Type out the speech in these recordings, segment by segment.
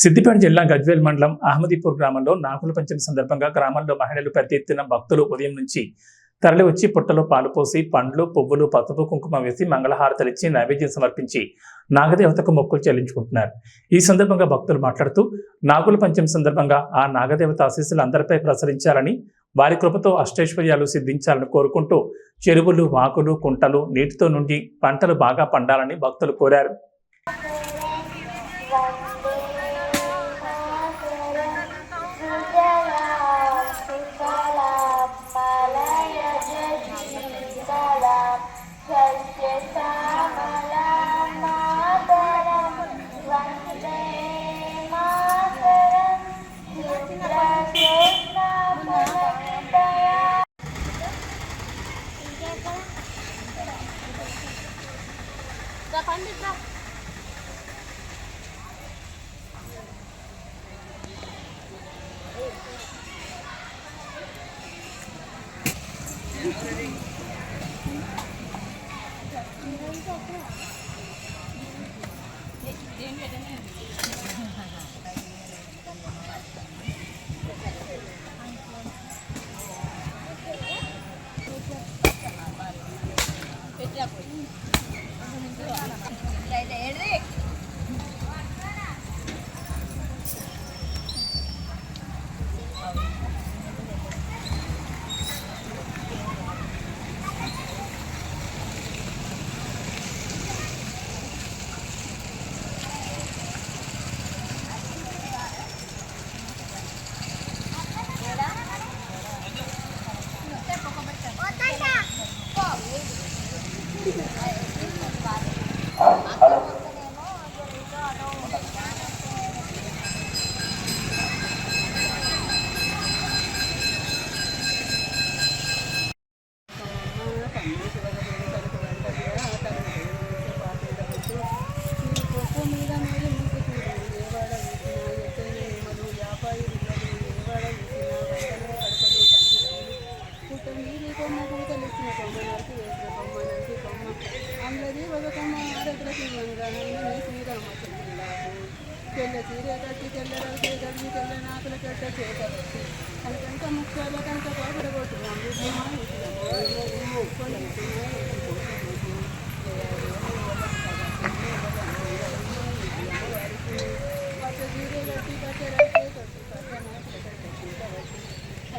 సిద్దిపేట జిల్లా గజ్వేల్ మండలం అహ్మదీపూర్ గ్రామంలో నాగుల పంచమి సందర్భంగా గ్రామంలో మహిళలు పెద్ద ఎత్తున భక్తులు ఉదయం నుంచి తరలి వచ్చి పుట్టలో పాలు పోసి పండ్లు పువ్వులు పసుపు కుంకుమ వేసి మంగళహారతలిచ్చి నైవేద్యం సమర్పించి నాగదేవతకు మొక్కులు చెల్లించుకుంటున్నారు. ఈ సందర్భంగా భక్తులు మాట్లాడుతూ నాగుల పంచమి సందర్భంగా ఆ నాగదేవత ఆశీస్సులు అందరిపై ప్రసరించాలని వారి కృపతో అష్టైశ్వర్యాలు సిద్ధించాలని కోరుకుంటూ చెరువులు వాకులు కుంటలు నీటితో నుండి పంటలు బాగా పండాలని భక్తులు కోరారు. పండిద్దాం తెల్ల చీర కట్టి తెల్ల రంగు కట్టి తెల్ల నాకుల కట్ట చేత కనుక ముఖ్యాల కనుక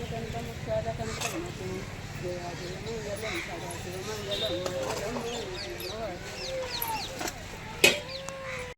కనుక ముఖ్యాల కనుక జయాజయం